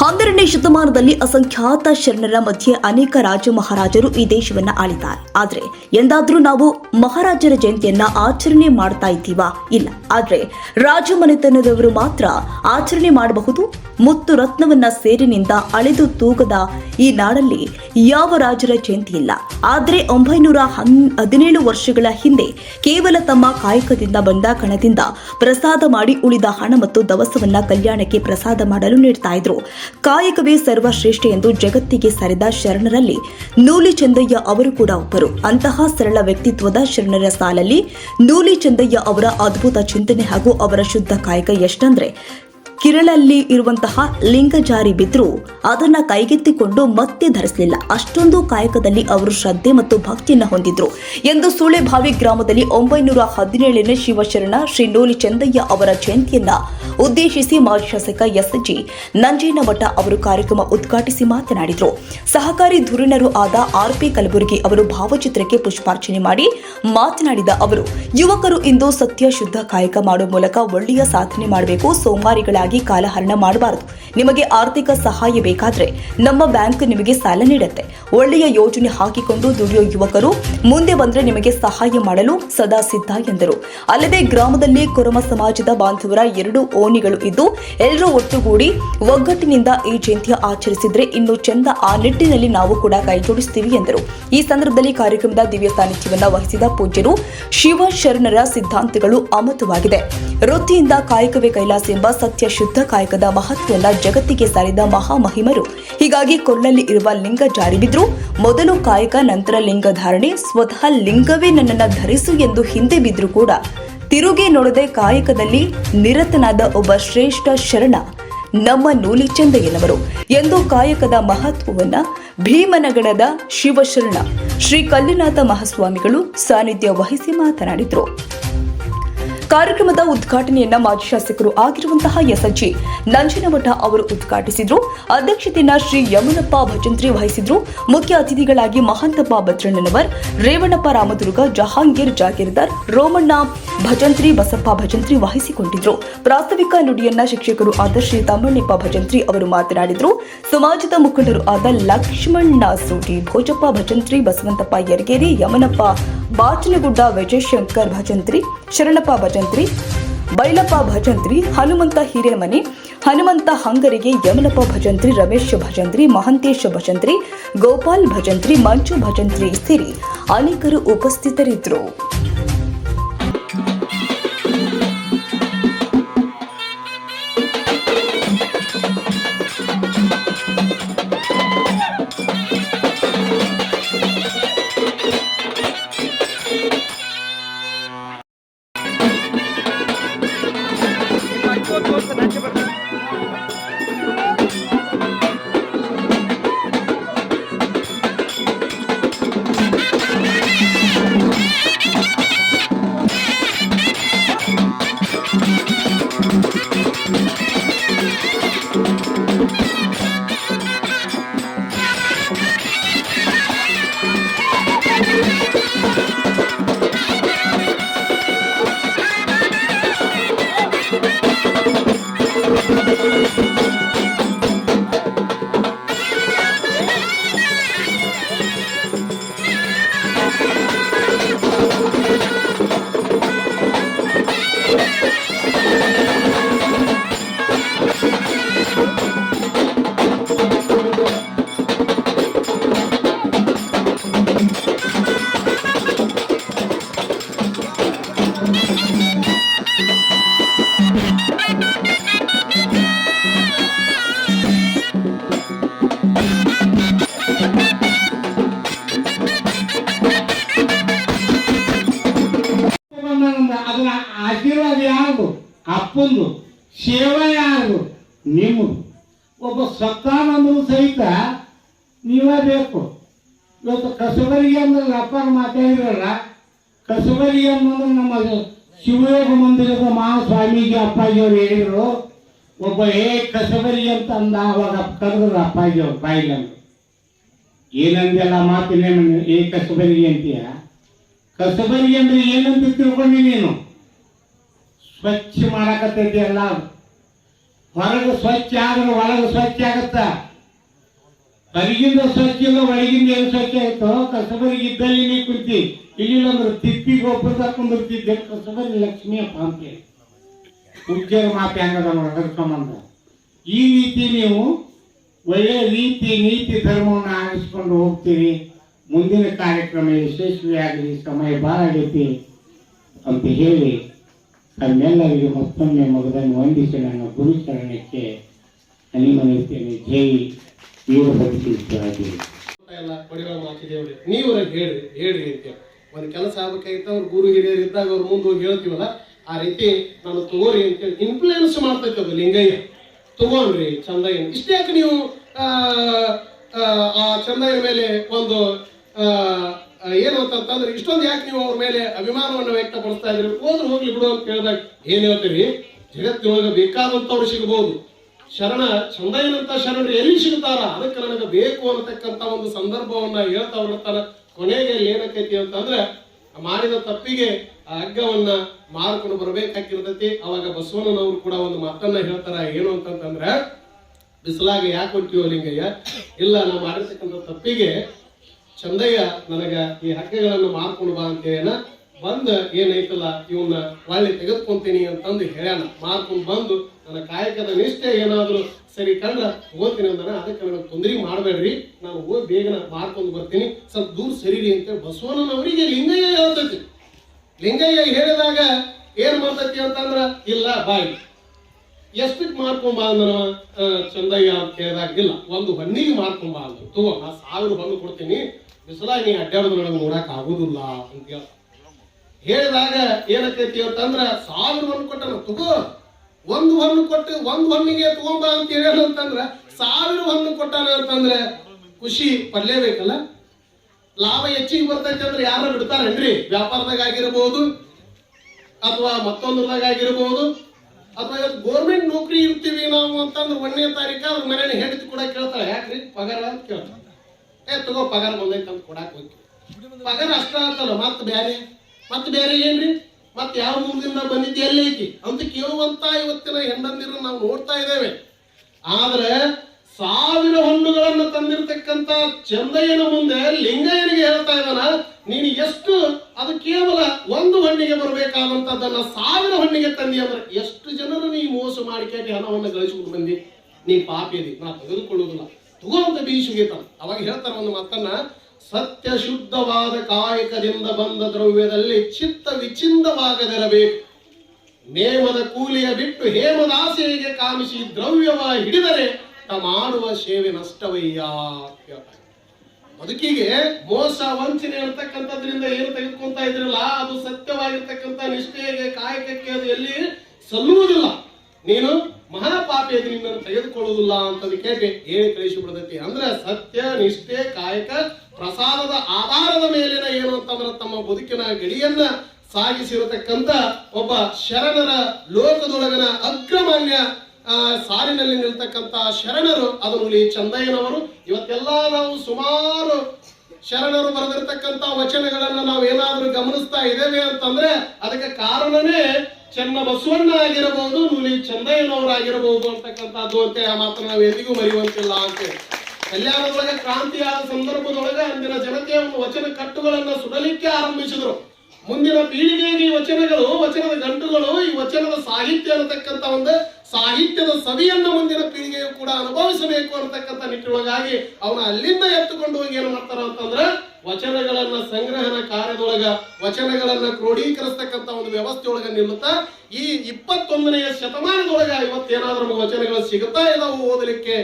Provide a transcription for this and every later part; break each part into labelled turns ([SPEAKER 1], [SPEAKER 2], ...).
[SPEAKER 1] ಹನ್ನೆರಡನೇ ಶತಮಾನದಲ್ಲಿ ಅಸಂಖ್ಯಾತ ಶರಣರ ಮಧ್ಯೆ ಅನೇಕ ರಾಜ ಮಹಾರಾಜರು ಈ ದೇಶವನ್ನ ಆಳಿದ್ದಾರೆ. ಆದ್ರೆ ಎಂದಾದ್ರೂ ನಾವು ಮಹಾರಾಜರ ಜಯಂತಿಯನ್ನ ಆಚರಣೆ ಮಾಡ್ತಾ ಇದ್ದೀವಾ? ಇಲ್ಲ. ಆದ್ರೆ ರಾಜಮನೆತನದವರು ಮಾತ್ರ ಆಚರಣೆ ಮಾಡಬಹುದು. ಮುತ್ತು ರತ್ನವನ್ನ ಸೇರಿನಿಂದ ಅಳೆದು ತೂಗದ ಈ ನಾಡಲ್ಲಿ ಯಾವ ರಾಜರ ಜಯಂತಿ ಇಲ್ಲ. ಆದ್ರೆ ಒಂಬೈನೂರ ಹನ್, ಹದಿನೇಳು ವರ್ಷಗಳ ಹಿಂದೆ ಕೇವಲ ತಮ್ಮ ಕಾಯಕದಿಂದ ಬಂದ ಕಣದಿಂದ ಪ್ರಸಾದ ಮಾಡಿ ಉಳಿದ ಹಣ ಮತ್ತು ದವಸವನ್ನ ಕಲ್ಯಾಣಕ್ಕೆ ಪ್ರಸಾದ ಮಾಡಲು ನೀಡ್ತಾ ಇದ್ರು. ಕಾಯಕವೇ ಸರ್ವಶ್ರೇಷ್ಠ ಎಂದು ಜಗತ್ತಿಗೆ ಸರಿದ ಶರಣರಲ್ಲಿ ನೂಲಿ ಚಂದಯ್ಯ ಅವರು ಕೂಡ ಒಬ್ಬರು. ಅಂತಹ ಸರಳ ವ್ಯಕ್ತಿತ್ವದ ಶರಣರ ಸಾಲಲ್ಲಿ ನೂಲಿ ಚಂದಯ್ಯ ಅವರ ಅದ್ಭುತ ಚಿಂತನೆ ಹಾಗೂ ಅವರ ಶುದ್ಧ ಕಾಯಕ ಎಷ್ಟಂದ್ರೆ ಕಿರಳಲ್ಲಿ ಇರುವಂತಹ ಲಿಂಗ ಜಾರಿ ಬಿದ್ರು ಅದನ್ನ ಕೈಗೆತ್ತಿಕೊಂಡು ಮತ್ತೆ ಧರಿಸಲಿಲ್ಲ. ಅಷ್ಟೊಂದು ಕಾಯಕದಲ್ಲಿ ಅವರು ಶ್ರದ್ಧೆ ಮತ್ತು ಭಕ್ತಿಯನ್ನ ಹೊಂದಿದ್ರು. ಎಂದು ಸುಳೆಭಾವಿ ಗ್ರಾಮದಲ್ಲಿ ಒಂಬೈನೂರ ಹದಿನೇಳನೇ ಶಿವಶರಣ ಶ್ರೀ ನೋಲಿ ಚಂದಯ್ಯ ಅವರ ಜಯಂತಿಯನ್ನ ಉದ್ದೇಶಿಸಿ ಮಾಜಿ ಶಾಸಕ ಎಸ್ ಜಿ ನಂಜೇನಮಠ ಅವರು ಕಾರ್ಯಕ್ರಮ ಉದ್ಘಾಟಿಸಿ ಮಾತನಾಡಿದರು. ಸಹಕಾರಿ ಧುರೀಣರು ಆದ ಆರ್ ಪಿ ಕಲಬುರಗಿ ಅವರು ಭಾವಚಿತ್ರಕ್ಕೆ ಪುಷ್ಪಾರ್ಚನೆ ಮಾಡಿ ಮಾತನಾಡಿದ ಅವರು, ಯುವಕರು ಇಂದು ಸತ್ಯ ಶುದ್ಧ ಕಾಯಕ ಮಾಡುವ ಮೂಲಕ ಒಳ್ಳೆಯ ಸಾಧನೆ ಮಾಡಬೇಕು. ಸೋಮಾರಿಗಳಾಗಿ ಕಾಲಹರಣ ಮಾಡಬಾರದು. ನಿಮಗೆ ಆರ್ಥಿಕ ಸಹಾಯ ಬೇಕಾದ್ರೆ ನಮ್ಮ ಬ್ಯಾಂಕ್ ನಿಮಗೆ ಸಾಲ ನೀಡುತ್ತೆ. ಒಳ್ಳೆಯ ಯೋಜನೆ ಹಾಕಿಕೊಂಡು ದುಡಿಯೋ ಯುವಕರು ಮುಂದೆ ಬಂದ್ರೆ ನಿಮಗೆ ಸಹಾಯ ಮಾಡಲು ಸದಾ ಸಿದ್ಧ ಎಂದರು. ಅಲ್ಲದೆ ಗ್ರಾಮದಲ್ಲಿ ಕುರುಮ ಸಮಾಜದ ಬಾಂಧವರ ಎರಡು ಓಣಿಗಳು ಇದ್ದು ಎಲ್ಲರೂ ಒಟ್ಟುಗೂಡಿ ಒಗ್ಗಟ್ಟಿನಿಂದ ಈ ಜಯಂತಿ ಆಚರಿಸಿದ್ರೆ ಇನ್ನು ಚಂದ ಆ ನಿಟ್ಟಿನಲ್ಲಿ ನಾವು ಕೂಡ ಕೈ ಜೋಡಿಸ್ತೀವಿ ಎಂದರು. ಈ ಸಂದರ್ಭದಲ್ಲಿ ಕಾರ್ಯಕ್ರಮದ ದಿವ್ಯ ಸಾನ್ನಿಧ್ಯವನ್ನ ವಹಿಸಿದ ಪೂಜ್ಯರು ಶಿವ ಶರಣರ ಸಿದ್ಧಾಂತಗಳು ಅಮತವಾಗಿದೆ. ವೃತ್ತಿಯಿಂದ ಕಾಯಕವೇ ಕೈಲಾಸ ಎಂಬ ಸತ್ಯ ಶುದ್ಧ ಕಾಯಕದ ಮಹತ್ವವನ್ನ ಜಗತ್ತಿಗೆ ಸಾರಿದ ಮಹಾಮಹಿಮರು. ಹೀಗಾಗಿ ಕೊರಳಲ್ಲಿ ಇರುವ ಲಿಂಗ ಜಾರಿ ಬಿದ್ರು. ಮೊದಲು ಕಾಯಕ, ನಂತರ ಲಿಂಗ ಧಾರಣೆ, ಸ್ವತಃ ಲಿಂಗವೇ ನನ್ನನ್ನು ಧರಿಸು ಎಂದು ಹಿಂದೆ ಬಿದ್ರು ಕೂಡ. ತಿರುಗಿ ನೋಡದೆ ಕಾಯಕದಲ್ಲಿ ನಿರತನಾದ ಒಬ್ಬ ಶ್ರೇಷ್ಠ ಶರಣ, ನಮ್ಮ ನೂಲಿ ಚಂದಯ್ಯನವರು ಎಂದು ಕಾಯಕದ ಮಹತ್ವವನ್ನ ಭೀಮನಗಡದ ಶಿವಶರಣ, ಶ್ರೀ ಕಲ್ಲಿನಾಥ ಮಹಾಸ್ವಾಮಿಗಳು ಸಾನ್ನಿಧ್ಯ ವಹಿಸಿ ಮಾತನಾಡಿದರು. ಕಾರ್ಯಕ್ರಮದ ಉದ್ಘಾಟನೆಯನ್ನ ಮಾಜಿ ಶಾಸಕರು ಆಗಿರುವಂತಹ ಎಸ್ಎಚ್ಜಿ ನಂಜನಮಠ ಅವರು ಉದ್ಘಾಟಿಸಿದ್ರು. ಅಧ್ಯಕ್ಷತೆಯನ್ನ ಶ್ರೀ ಯಮನಪ್ಪ ಭಜಂತ್ರಿ ವಹಿಸಿದ್ರು. ಮುಖ್ಯ ಅತಿಥಿಗಳಾಗಿ ಮಹಂತಪ್ಪ ಭದ್ರಣ್ಣನವರ್ ರೇವಣಪ್ಪ ರಾಮದುರ್ಗ, ಜಹಾಂಗೀರ್ ಜಾಗೀರ್ದಾರ್, ರೋಮಣ್ಣ ಭಜಂತ್ರಿ, ಬಸಪ್ಪ ಭಜಂತ್ರಿ ವಹಿಸಿಕೊಂಡಿದ್ರು. ಪ್ರಾಸ್ತಾವಿಕ ನುಡಿಯನ್ನ ಶಿಕ್ಷಕರು ಆದ ಶ್ರೀ ತಮ್ಮಣ್ಣಪ್ಪ ಭಜಂತ್ರಿ ಅವರು ಮಾತನಾಡಿದ್ರು. ಸಮಾಜದ ಮುಖಂಡರು ಆದ ಲಕ್ಷ್ಮಣ್ಣ ಸೂಟಿ, ಭೋಜಪ್ಪ ಭಜಂತ್ರಿ, ಬಸವಂತಪ್ಪ ಯರ್ಗೇರಿ, ಯಮನಪ್ಪ ಬಾಚನಗುಡ್ಡ, ವಿಜಯಶಂಕರ್ ಭಜಂತ್ರಿ, ಶರಣಪ್ಪ ಭಜಂತ್ರಿ ಬೈಲಪ್ಪ ಭಜಂತ್ರಿ, ಹನುಮಂತ ಹಿರೇಮನಿ, ಹನುಮಂತ ಹಂಗರಿಗೆ ಯಮನಪ್ಪ ಭಜಂತ್ರಿ, ರಮೇಶ್ ಭಜಂತ್ರಿ, ಮಹಂತೇಶ್ ಭಜಂತ್ರಿ, ಗೋಪಾಲ್ ಭಜಂತ್ರಿ ಮಂಜು ಭಜಂತ್ರಿ ಸೇರಿ ಅನೇಕರು ಉಪಸ್ಥಿತರಿದ್ದರು.
[SPEAKER 2] ಬಂದ ಇವತ್ತು ಕಸುಬರಿ ಅಂದ್ರೆ ಅಪ್ಪಾರ ಮಾತಾಡಿದ್ರಲ್ಲ ಕಸುಬರಿ ಅನ್ನೋದು ನಮ್ಮ ಶಿವಯೋಗ ಮಂದಿರದ ಮಹಾಸ್ವಾಮಿಗೆ ಅಪ್ಪಾಜಿ ಅವ್ರು ಹೇಳಿದ್ರು. ಒಬ್ಬ ಏ ಕಸಬರಿ ಅಂತ ಅಂದ, ಅವಾಗ ಕರೆದ್ರು ಅಪ್ಪಾಜಿ ಅವ್ರು ಬಾಯಿಗೆ ಅಂದ್ರು. ಏನಂದೆಲ್ಲ ಮಾತಿನ ಏ ಕಸಬರಿ ಅಂತೀಯ? ಕಸಬರಿ ಅಂದ್ರೆ ಏನಂತ ತಿಳ್ಕೊಂಡಿ ನೀನು? ಸ್ವಚ್ಛ ಮಾಡಕತ್ತೈತಿ ಎಲ್ಲ ಹೊರಗೆ ಸ್ವಚ್ಛ ಆದ್ರೆ ಒಳಗೆ ಸ್ವಚ್ಛ ಆಗತ್ತ? ಹೊರಗಿಂದ ಸ್ವಚ್ಛ ಇಲ್ಲ, ಒಳಗಿಂದ ಏನು ಸ್ವಚ್ಛ ಆಯ್ತೋ, ಕಸಬರಿಗೆ ಇದ್ದಲ್ಲಿ ನೀ ಕುಂತಿ. ಇಲ್ಲಿ ಅಂದ್ರೆ ತಿಪ್ಪಿ ಗೊಬ್ಬರದ ಕುಂದಿರ್ತಿದ್ದೆ ಕಸಬರಿ ಲಕ್ಷ್ಮಿಯ ಅಂತೇಳಿ ಉಜ್ಜರ ಮಾತೆ ಹಂಗದ ನೋಡಿ ಅದ್ರ ಸಂಬಂಧ ಈ ರೀತಿ ನೀವು ಒಳ್ಳೆ ರೀತಿ, ನೀತಿ ಧರ್ಮವನ್ನು ಆರಿಸ್ಕೊಂಡು ಹೋಗ್ತೀರಿ. ಮುಂದಿನ ಕಾರ್ಯಕ್ರಮ ಯಶಸ್ವಿಯಾಗಲಿ, ಸಮಯ ಭಾಳ ಆಗೈತಿ ಅಂತ ಹೇಳಿ ತಮ್ಮೆಲ್ಲರಿಗೆ ಮತ್ತೊಮ್ಮೆ ಮಗದನ್ನು ವಂದಿಸಿ ನನ್ನ ಗುರುಚರಣಕ್ಕೆ ಅನಿಮನಿಸ್ತೇನೆ ಜೈ ವೀರಭದ್ರೇಶ್ವರಾಗಿ
[SPEAKER 3] ಎಲ್ಲ ಬಡಿಗಳ ಮಾಚಿದೇವ್ರಿ ನೀವು ಹೇಳಿ ಹೇಳ್ರಿ ಅಂತ ಒಂದು ಕೆಲಸ ಆಗ್ಬೇಕಾಗಿತ್ತು ಅವ್ರ ಗುರು ಹಿರಿಯರು ಇದ್ದಾಗ ಅವ್ರು ಮುಂದೆ ಹೋಗಿ ಹೇಳ್ತೀವಲ್ಲ ಆ ರೀತಿ ನಾನು ತಗೋರಿ ಅಂತೇಳಿ ಇನ್ಫ್ಲೂಯೆನ್ಸ್ ಮಾಡ್ತೈತೆ ಅದು ಲಿಂಗಯ್ಯ. ತಗೊಂಡ್ರಿ ಚಂದಯ್ಯನ ಇಷ್ಟೇ ಯಾಕೆ ನೀವು ಆ, ಚಂದಯ್ಯನ ಮೇಲೆ ಒಂದು ಏನು ಅಂತಂತಂದ್ರೆ ಇಷ್ಟೊಂದು ಯಾಕೆ ನೀವು ಅವ್ರ ಮೇಲೆ ಅಭಿಮಾನವನ್ನು ವ್ಯಕ್ತಪಡಿಸ್ತಾ ಇದ್ರಿ? ಹೋದ್ರೆ ಹೋಗ್ಲಿ ಬಿಡು ಅಂತ ಹೇಳಿದಾಗ ಏನ್ ಹೇಳ್ತೀರಿ? ಜಗತ್ತಿನೊಳಗೆ ಬೇಕಾದಂತವ್ರು ಸಿಗಬಹುದು ಶರಣ, ಚಂದಯ್ಯನಂತ ಶರಣರು ಎಲ್ಲಿ ಸಿಗ್ತಾರ? ಅದಕ್ಕೆ ನನಗೆ ಬೇಕು ಅಂತಕ್ಕಂತ ಒಂದು ಸಂದರ್ಭವನ್ನ ಹೇಳ್ತಾ ಹೊರತಾನ ಕೊನೆಗೆ ಏನಕ್ಕೈತಿ ಅಂತಂದ್ರೆ, ಮಾಡಿದ ತಪ್ಪಿಗೆ ಆ ಹಗ್ಗವನ್ನ ಮಾರ್ಕೊಂಡು ಬರಬೇಕಾಗಿರ್ತೈತಿ ಅವಾಗ ಬಸವಣ್ಣನವರು ಕೂಡ ಒಂದು ಮಾತನ್ನ ಹೇಳ್ತಾರ, ಏನು ಅಂತಂತಂದ್ರೆ, ಬಿಸಿಲಾಗ ಯಾಕೆ ಹೊಂಟಿವ ಲಿಂಗಯ್ಯ, ಇಲ್ಲ, ನಾವು ಮಾಡಿರ್ತಕ್ಕಂಥ ತಪ್ಪಿಗೆ ಚಂದಯ್ಯ ನನಗ ಈ ಹಗ್ಗಗಳನ್ನು ಮಾರ್ಕೊಂಡು ಬಾ ಅಂತೇನ ಬಂದ ಏನೈತಲ್ಲ ಇವನ್ನ ಒಳ್ಳೆ ತೆಗೆದುಕೊಂತೀನಿ ಅಂತಂದು ಹೇಳ್ಯಾನ ಮಾರ್ಕೊಂಡು ಬಂದು ನನ್ನ ಕಾಯಕದ ನಿಷ್ಠೆ ಏನಾದರೂ ಸರಿ ಕಂಡ್ರ ಓದ್ತೀನಿ ಅಂದ್ರೆ ಅದಕ್ಕೆ ನನಗೆ ತೊಂದರೆ ಮಾಡಬೇಡ್ರಿ. ನಾನು ಹೋಗಿ ಬೇಗನ ಮಾಡ್ಕೊಂಡು ಬರ್ತೀನಿ. ಸ್ವಲ್ಪ ದೂರ ಸರಿರಿ ಬಸವಣ್ಣನ ಬಸವಣ್ಣನವರಿಗೆ ಲಿಂಗಯ್ಯ ಹೇಳ್ತೈತಿ. ಲಿಂಗಯ್ಯ ಹೇಳಿದಾಗ ಏನ್ ಮಾಡ್ತೈತಿ ಅಂತಂದ್ರ, ಇಲ್ಲ, ಬಾಯಿ. ಎಷ್ಟಕ್ಕೆ ಮಾರ್ಕೊಂಬ ಅಂದ್ರ ಚಂದಯ್ಯ ಅಂತ ಕೇಳಿದಾಗ, ಇಲ್ಲ, ಒಂದು ಹಣ್ಣಿಗೆ ಮಾರ್ಕೊಂಬ ಅಂದ್ರು. ತಗೋ, ನಾ ಸಾವಿರ ಹಣ್ಣು ಕೊಡ್ತೀನಿ. ಬಿಸಿಲಾಗಿ ನೀ ಅಡ್ಡಾಡೋದು ನನಗೆ ನೋಡಕ್ ಆಗುದಿಲ್ಲ ಅಂತ ಹೇಳ. ಹೇಳಿದಾಗ ಏನಕ್ಕೈತಿ ಅಂತಂದ್ರ, ಸಾವಿರ ಹಣ್ಣು ಕೊಟ್ಟನ, ತಗೋ. ಒಂದು ಹಣ್ಣು ಕೊಟ್ಟು ಒಂದು ಹಣ್ಣಿಗೆ ತಗೊಂಬ ಅಂತ ಹೇಳ ಅಂತಂದ್ರೆ ಸಾವಿರ ಹಣ್ಣು ಕೊಟ್ಟಾನ ಅಂತಂದ್ರೆ ಖುಷಿ ಪಡ್ಲೇಬೇಕಲ್ಲ? ಲಾಭ ಹೆಚ್ಚಿಗೆ ಬರ್ತೈತೆ ಅಂದ್ರೆ ಯಾರ ಬಿಡ್ತಾರೇನ್ರಿ? ವ್ಯಾಪಾರದಾಗ ಆಗಿರಬಹುದು ಅಥವಾ ಮತ್ತೊಂದ್ರದಾಗ ಆಗಿರಬಹುದು ಅಥವಾ ಇವತ್ತು ಗೋರ್ಮೆಂಟ್ ನೌಕರಿ ಇರ್ತೀವಿ ನಾವು ಅಂತಂದ್ರೆ ಒಂದನೇ ತಾರೀಕು ಅವ್ರ ಮನೇಲಿ ಹೆಂಡತಿ ಕೂಡ ಕೇಳ್ತಾಳೆ, ಯಾಕ್ರಿ? ಪಗಾರ ಅಂತ ಕೇಳ್ತಾಳೆ. ಏ, ತಗೋ, ಪಗಾರ ಬಂದೈತೆ ಅಂತ ಕೊಡಾಕ್ ಹೋಗಿ ಪಗಾರ ಅಷ್ಟ ಅಂತಲ್ಲ ಮತ್ತೆ ಬೇರೆ ಮತ್ತೆ ಬೇರೆ ಏನ್ರಿ? ಮತ್ತೆ ಯಾವ ಮೂಲದಿಂದ ಬಂದಿದ್ದೆ ಎಲ್ಲಿ ಐತಿ? ಅಂತ ಕೇಳುವಂತ ಇವತ್ತಿನ ಹೆಂಡಂದಿರು ನಾವು ನೋಡ್ತಾ ಇದ್ದೇವೆ. ಆದ್ರೆ ಸಾವಿರ ಹಣ್ಣುಗಳನ್ನು ತಂದಿರತಕ್ಕಂತ ಚಂದಯ್ಯನ ಮುಂದೆ ಲಿಂಗಯ್ಯನಿಗೆ ಹೇಳ್ತಾ ಇದ್ದಾನ, ನೀನು ಎಷ್ಟು, ಅದು ಕೇವಲ ಒಂದು ಹಣ್ಣಿಗೆ ಬರಬೇಕಾದಂತದ್ದನ್ನ ಸಾವಿರ ಹಣ್ಣಿಗೆ ತಂದಿ ಅಂದ್ರೆ ಎಷ್ಟು ಜನರು ನೀ ಮೋಸ ಮಾಡಿಕೊಂಡು ಹಣವನ್ನು ಗಳಿಸಿಕೊಂಡು ಬಂದಿ? ನೀ ಪಾಪಿದಿ ನಾ ತೆಗೆದುಕೊಳ್ಳುವುದಿಲ್ಲ. ತಗೋ ಅಂತ ಬೀಸುಗೀತ ಅವಾಗ ಹೇಳ್ತಾರ ಒಂದು ಮಾತನ್ನ ಸತ್ಯ ಶುದ್ಧವಾದ ಕಾಯಕದಿಂದ ಬಂದ ದ್ರವ್ಯದಲ್ಲಿ ಚಿತ್ತ ವಿಚಿಂದವಾಗದಿರಬೇಕು ನೇಮದ ಕೂಲಿಯ ಬಿಟ್ಟು ಹೇಮದಾಸೆಗೆ ಕಾಮಿಸಿ ದ್ರವ್ಯವ ಹಿಡಿದರೆ ಮಾಡುವ ಸೇವೆ ನಷ್ಟವಯ್ಯ. ಬದುಕಿಗೆ ಮೋಸ, ವಂಚನೆ ಅಂತಕ್ಕಂಥದ್ರಿಂದ ಏನು ತೆಗೆದುಕೊಂತ ಇದ್ರಲ್ಲ ಅದು ಸತ್ಯವಾಗಿರ್ತಕ್ಕಂಥ ನಿಷ್ಠೆಗೆ, ಕಾಯಕಕ್ಕೆ ಅದು ಎಲ್ಲಿ ಸಲ್ಲುವುದಿಲ್ಲ. ನೀನು ಮಹಾಪಾಪಿ ಅದು ನಿನ್ನನ್ನು ತೆಗೆದುಕೊಳ್ಳುವುದಿಲ್ಲ ಅಂತ ಕೇಳಿ ಹೇಳಿ ಕಳಿಸಿ ಬಿಡತೈತಿ? ಅಂದ್ರೆ ಸತ್ಯ, ನಿಷ್ಠೆ, ಕಾಯಕ ಪ್ರಸಾದದ ಆಧಾರದ ಮೇಲಿನ ಏನು ಅಂತಂದ್ರೆ ತಮ್ಮ ಬದುಕಿನ ಗಡಿಯನ್ನ ಸಾಗಿಸಿರತಕ್ಕಂತ ಒಬ್ಬ ಶರಣರ ಲೋಕದೊಳಗನ ಅಗ್ರಮಾನ್ಯ ಸಾಲಿನಲ್ಲಿ ನಿಲ್ತಕ್ಕಂತ ಶರಣರು, ಅದು ಚಂದಯ್ಯನವರು. ಇವತ್ತೆಲ್ಲ ನಾವು ಸುಮಾರು ಶರಣರು ಬರೆದಿರ್ತಕ್ಕಂತ ವಚನಗಳನ್ನ ನಾವು ಏನಾದರೂ ಗಮನಿಸ್ತಾ ಇದ್ದೇವೆ ಅಂತಂದ್ರೆ ಅದಕ್ಕೆ ಕಾರಣನೇ ಚೆನ್ನ ಬಸವಣ್ಣ ಆಗಿರಬಹುದು ನೂಲಿ ಚಂದಯ್ಯನವರಾಗಿರಬಹುದು ಅಂತಕ್ಕಂಥದ್ದು ಅಂತ ಮಾತ್ರ ನಾವು ಎಂದಿಗೂ ಮರೆಯುವಂತಿಲ್ಲ ಅಂತೇಳಿ ಕಲ್ಯಾಣದೊಳಗೆ ಕ್ರಾಂತಿಯಾದ ಸಂದರ್ಭದೊಳಗೆ ಅಂದಿನ ಜನತೆಯ ಒಂದು ವಚನ ಕಟ್ಟುಗಳನ್ನ ಸುಡಲಿಕ್ಕೆ ಆರಂಭಿಸಿದ್ರು. ಮುಂದಿನ ಪೀಳಿಗೆಗೆ ಈ ವಚನಗಳು, ವಚನದ ಗಂಟುಗಳು, ಈ ವಚನದ ಸಾಹಿತ್ಯ ಅನ್ನತಕ್ಕಂಥ ಒಂದು ಸಾಹಿತ್ಯದ ಸವಿಯನ್ನು ಮುಂದಿನ ಪೀಳಿಗೆಯು ಕೂಡ ಅನುಭವಿಸಬೇಕು ಅನ್ನತಕ್ಕಂಥ ನಿಟ್ಟಿನೊಳಗಾಗಿ ಅವನ ಅಲ್ಲಿಂದ ಎತ್ತುಕೊಂಡು ಹೋಗಿ ಏನು ಮಾಡ್ತಾರ ಅಂತಂದ್ರೆ ವಚನಗಳನ್ನ ಸಂಗ್ರಹಣ ಕಾರ್ಯದೊಳಗ, ವಚನಗಳನ್ನ ಕ್ರೋಢೀಕರಿಸ್ತಕ್ಕಂಥ ಒಂದು ವ್ಯವಸ್ಥೆಯೊಳಗ ನಿಲ್ಲುತ್ತಾ, ಈ ಇಪ್ಪತ್ತೊಂದನೆಯ ಶತಮಾನದೊಳಗ ಇವತ್ತೇನಾದ್ರೂ ವಚನಗಳು ಸಿಗುತ್ತಾ ಇದಾವು ಓದಲಿಕ್ಕೆ?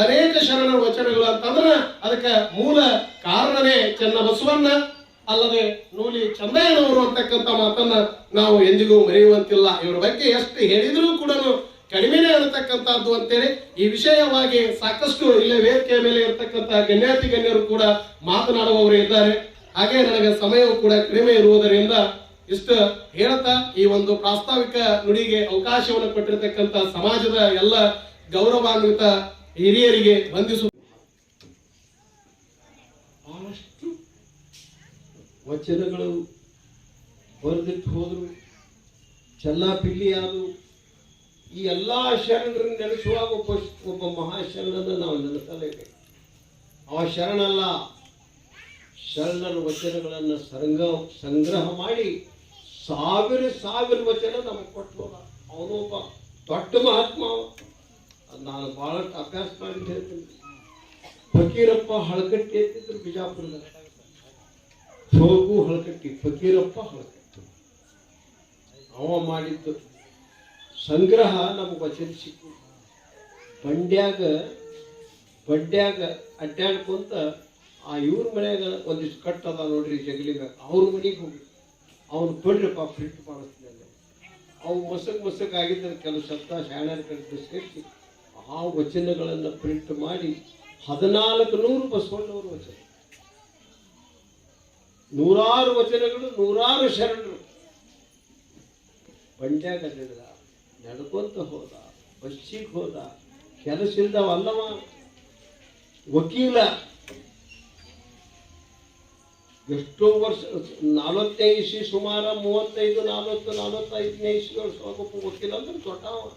[SPEAKER 3] ಅನೇಕ ಶರಣರ ವಚನಗಳು ಅಂತಂದ್ರೆ ಅದಕ್ಕೆ ಮೂಲ ಕಾರಣನೇ ಚೆನ್ನ ಬಸವಣ್ಣ ಅಲ್ಲದೆ ನೂಲಿ ಚಂದಯ್ಯನವರು ಅಂತಕ್ಕಂಥ ಮಾತನ್ನ ನಾವು ಎಂದಿಗೂ ಮರೆಯುವಂತಿಲ್ಲ. ಇವರ ಬಗ್ಗೆ ಎಷ್ಟು ಹೇಳಿದ್ರೂ ಕೂಡ ಕಡಿಮೆನೇ ಅನ್ನತಕ್ಕಂಥದ್ದು ಅಂತೇಳಿ ಈ ವಿಷಯವಾಗಿ ಸಾಕಷ್ಟು ಇಲ್ಲೇ ವೇದಿಕೆಯ ಮೇಲೆ ಇರತಕ್ಕಂಥ ಗಣ್ಯಾತಿ ಗಣ್ಯರು ಕೂಡ ಮಾತನಾಡುವವರು ಇದ್ದಾರೆ. ಹಾಗೆ ನನಗೆ ಸಮಯವು ಕೂಡ ಕಡಿಮೆ ಇರುವುದರಿಂದ ಇಷ್ಟು ಹೇಳ್ತಾ ಈ ಒಂದು ಪ್ರಾಸ್ತಾವಿಕ ನುಡಿಗೆ ಅವಕಾಶವನ್ನು ಕೊಟ್ಟಿರತಕ್ಕಂಥ ಸಮಾಜದ ಎಲ್ಲ ಗೌರವಾನ್ವಿತ ಹಿರಿಯರಿಗೆ ಬಂಧಿಸು
[SPEAKER 4] ಬಹಳಷ್ಟು ವಚನಗಳು ಬರೆದಿಟ್ಟು ಹೋದ್ರು. ಚೆಲ್ಲಾಪಿಲ್ಲಿ ಆದವು ಈ ಎಲ್ಲಾ ಶರಣರನ್ನು ನೆನೆಸುವಾಗ ಒಬ್ಬ ಒಬ್ಬ ಮಹಾಶರಣನ ನಾವು ನೆನೆಸಲೇಬೇಕು. ಆ ಶರಣಲ್ಲ ಶರಣರ ವಚನಗಳನ್ನು ಸಂಗ ಸಂಗ್ರಹ ಮಾಡಿ ಸಾವಿರ ಸಾವಿರ ವಚನ ನಮಗೆ ಕೊಟ್ಟು ಅವನೊಬ್ಬ ದೊಡ್ಡ ಮಹಾತ್ಮ. ನಾನು ಬಹಳಷ್ಟು ಅಭ್ಯಾಸ ಮಾಡಿ ಹೇಳ್ತೀನಿ. ಫಕೀರಪ್ಪ ಹಳಕಟ್ಟಿ ಅಂತಿದ್ರು ಬಿಜಾಪುರದಾಗ ಸೋಗು ಹಳಕಟ್ಟಿ, ಫಕೀರಪ್ಪ ಹಳಕಟ್ಟಿ. ಅವ ಮಾಡಿದ್ದು. ಸಂಗ್ರಹ ನಮಗೆ ವಚನ ಸಿಕ್ಕು ಬಂಡ್ಯಾಗ ಬಂಡ್ಯಾಗ ಅಡ್ಡಾಡ್ಕೊಂತ ಆ ಇವ್ರ ಮನೆಯಾಗ ಒಂದಿಷ್ಟು ಕಟ್ ಅದ ನೋಡ್ರಿ ಜಗಲಿಗ. ಅವ್ರ ಮನೆಗೆ ಹೋಗಿ. ಅವ್ನು ಕೊಡ್ರಪ್ಪ ಪ್ರಿಂಟ್ ಮಾಡಿಸ್ತೀನಿ ಅವು ಮಸಕ್ ಮಸಕ್ ಆಗಿದ್ದ ಕೆಲವು ಸತ್ತ ಶಾಣ್ಯರ ಕಡೆ ಸೇರಿಸಿ. ಆ ವಚನಗಳನ್ನು ಪ್ರಿಂಟ್ ಮಾಡಿ ಹದಿನಾಲ್ಕು ನೂರು ಬಸವಣ್ಣವರ ವಚನ. ನೂರಾರು ವಚನಗಳು, ನೂರಾರು ಶರಣರು. ಬಂಡ್ಯಾಗ ನಡೆದ ನಡ್ಕೊಂತ ಹೋದ, ಬಸ್ಸಿಗೆ ಹೋದ ಕೆಲಸ ಇಲ್ದವಲ್ಲವ ವಕೀಲ. ಎಷ್ಟೋ ವರ್ಷ, ನಲವತ್ತೈದು ಸುಮಾರು ಮೂವತ್ತೈದು, ನಲವತ್ತು, ನಲವತ್ತೈದನೇ ಇಸ್ವಿ ವರ್ಷ ಒಬ್ಬ ವಕೀಲ ಅಂದ್ರೆ ದೊಡ್ಡವ.